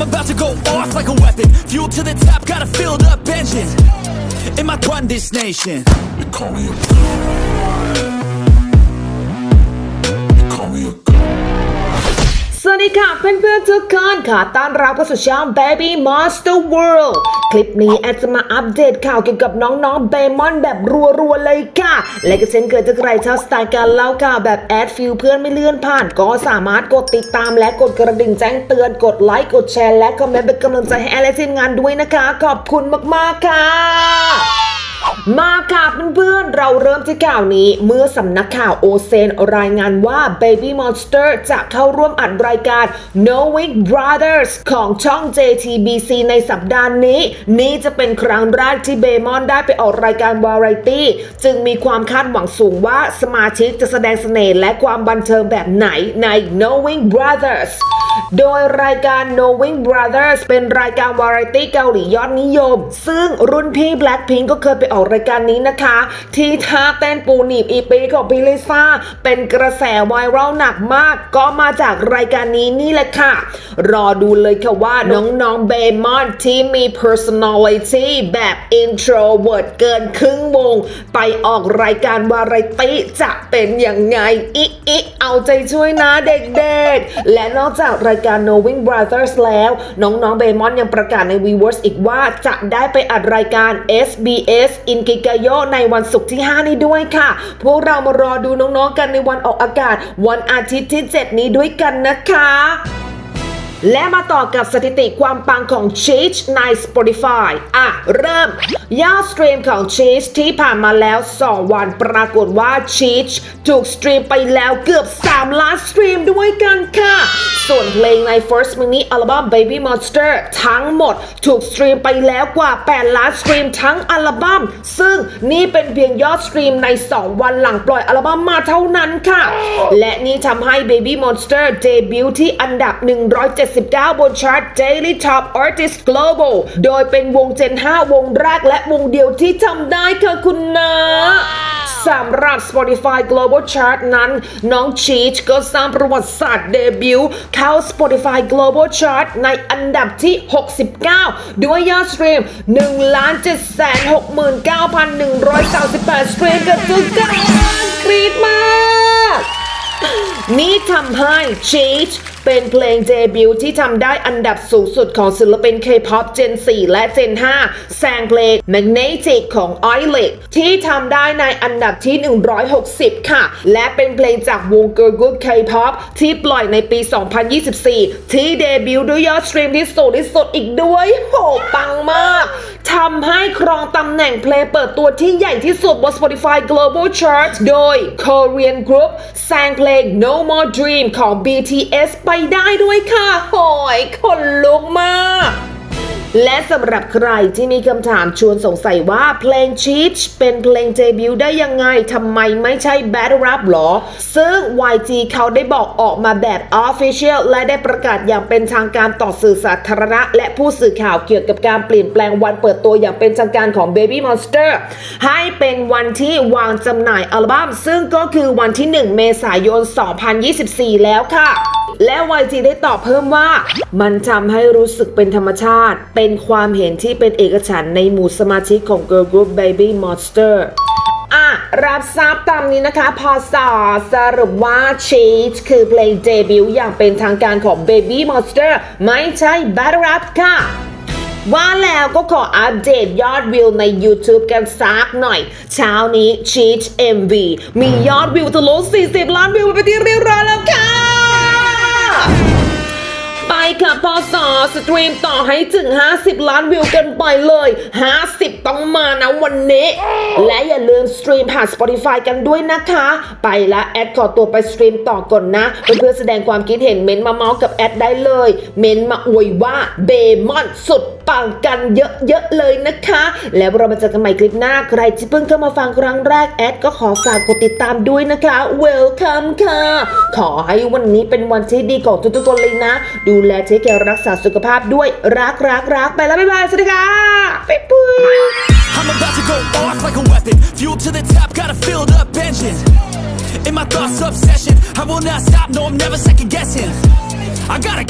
I'm about to go off like a weapon. Fuel to the top, got a filled up engine. In my this nation. They call me a วัสดีค่ะเพื่อนๆทุกคนค่ะต้อนรับเข้าสู่ช่อง Baby Monster World คลิปนี้แอดจะมาอัปเดตข่าวเกี่ยวกับน้องๆเบมอนแบบรัวๆเลยค่ะ และก็เช่นเคยจะใครชอบสไตล์การเล่าข่าวแบบแอดฟิลเพื่อนไม่เลื่อนผ่าน ก็สามารถกดติดตามและกดกระดิ่งแจ้งเตือนกดไลค์กดแชร์และคอมเมนต์เป็นกำลังใจให้แอดและทีมงานด้วยนะคะ ขอบคุณมากๆค่ะมาค่ะ เราเริ่มที่ข่าวนี้เมื่อสำนักข่าวโอเซนรายงานว่า Baby Monster จะเข้าร่วมอัดรายการ Knowing Brothers ของช่อง JTBC ในสัปดาห์นี้ นี่จะเป็นครั้งแรกที่เบมอนได้ไปออกรายการวาไรตี้จึงมีความคาดหวังสูงว่าสมาชิกจะแสดงเสน่ห์และความบันเทิงแบบไหนใน Knowing Brothers โดยรายการ Knowing Brothers เป็นรายการวาไรตี้เกาหลียอดนิยม ซึ่งรุ่นพี่ Blackpink ก็เคยไปออกรายการนี้นะคะ ที่ท่าเต้นปูหนีบอีปีของพี่ลิซ่า เป็นกระแสไวรัลหนักมาก ก็มาจากรายการนี้นี่แหละค่ะ รอดูเลยค่ะว่าน้องๆเบมอนที่มี personality แบบ introvert เกินครึ่งวง ไปออกรายการวาไรตี้จะเป็นยังไงอิอิเอาใจช่วยนะเด็กๆ และนอกจากรายการ Knowing Brothers แล้ว น้องๆเบมอนยังประกาศใน Weverse อีกว่าจะได้ไปอัดรายการ SBS In k i g a y o ในวันศุกร์ที่ 5 นี้ด้วยค่ะ พวกเรามารอดูน้องๆกันในวันออกอากาศ วันอาทิตย์ที่ 7 นี้ด้วยกันนะคะ และมาต่อกับสถิติความปังของ Cheech ใน Spotify อะ เริ่ม ยอดสตรีมของ Cheech ที่ผ่านมาแล้ว 2 วันปรากฏว่า Cheech ถูกสตรีมไปแล้วเกือบ 3 ล้านสตรีมด้วยกันค่ะ ส่วนเพลงใน First Mini อัลบั้ม Baby Monster ทั้งหมดถูกสตรีมไปแล้วกว่า 8 ล้านสตรีมทั้งอัลบั้ม ซึ่งนี่เป็นเพียงยอดสตรีมใน 2 วันหลังปล่อยอัลบั้มมาเท่านั้นค่ะ และนี่ทำให้ Baby Monster เดบิวต์ที่อันดับ179 บนชาร์ต Daily Top Artist Global โดยเป็นวง Gen 5วงแรกและวงเดียวที่ทำได้ค่ะคุณนะสำหรับ Spotify Global Chart นั้น น้องชีชก็สร้างประวัติศาสตร์เดบิวต์เข้า Spotify Global Chart ในอันดับที่ 69 ด้วยยอดสตรีม 1,769,138 สตรีมกันทุกการกรีดมาก นี่ทำให้ Cheat เป็นเพลงเดบิวต์ที่ทำได้อันดับสูงสุดของศิลปิน K-POP Gen 4 และ Gen 5 แซงเพลง Magnetic ของ i l e t ที่ทำได้ในอันดับที่ 160 ค่ะ และเป็นเพลงจากวง Girl Group K-POP ที่ปล่อยในปี 2024 ที่เดบิวต์ด้วยยอดสตรีมที่สูงที่สุดอีกด้วย โห ปังมากทำให้ครองตำแหน่งเพลงเปิดตัวที่ใหญ่ที่สุดบน Spotify Global Chart โดย Korean Group แซงเพลง No More Dream ของ BTS ไปได้ด้วยค่ะโหยคนลุกมาก และสำหรับใครที่มีคำถามชวนสงสัยว่าเพลง Cheat เป็นเพลงเดบิวได้ยังไงทำไมไม่ใช่ Battle Rap หรอ ซึ่ง YG เขาได้บอกออกมาแบบ Official และได้ประกาศอย่างเป็นทางการต่อสื่อสาธารณะ และผู้สื่อข่าวเกี่ยวกับการเปลี่ยนแปลงวันเปิดตัวอย่างเป็นทางการของ Baby Monster ให้เป็นวันที่วางจำหน่ายอัลบั้มซึ่งก็คือวันที่ 1 เมษายน 2024 แล้วค่ะ และ YG ได้ตอบเพิ่มว่า มันทำให้รู้สึกเป็นธรรมชาติ เป็นความเห็นที่เป็นเอกฉันในหมู่สมาชิกของ Girl Group Baby Monster อะ รับทราบตามนี้นะคะ พอสอสรุปว่า Cheat คือเพลงเดบิวต์อย่างเป็นทางการของ Baby Monster ไม่ใช่ Battle Rap ค่ะว่าแล้วก็ขออัปเดตยอดวิวใน YouTube กันสักหน่อย เช้านี้ Cheat MV มียอดวิวทะลุ40 ล้านวิวไปที่เรียบร้อยแล้วค่ะ สอสตรีมต่อให้ถึง 50 ล้านวิวกันไปเลย 50 ต้องมานะวันนี้ และอย่าลืมสตรีมผ่าน Spotify กันด้วยนะคะ ไปละแอดขอตัวไปสตรีมต่อก่อนนะ เพื่อนๆแสดงความคิดเห็นเม้นต์มาเมาส์กับแอดได้เลย เม้นต์มาอวยว่าเบมอนสุดปังกันเยอะๆเลยนะคะ แล้วเรามาเจอกันใหม่คลิปหน้าใครที่เพิ่งเข้ามาฟังครั้งแรกแอดก็ขอฝากกดติดตามด้วยนะคะ Welcome ค่ะ ขอให้วันนี้เป็นวันที่ดีของทุกๆคนเลยนะ ดูแลเทคแคร์รักษาสุขสุขภาพด้วยรักรักรักไปแล้วบ๊ายบายสวัสดีค่ะบ๊ปุ้ย I'm about to go off like a weapon. Fuel to the top, got a filled up engine. In my thoughts, obsession. I will not stop, no, I'm never second guessing. I gotta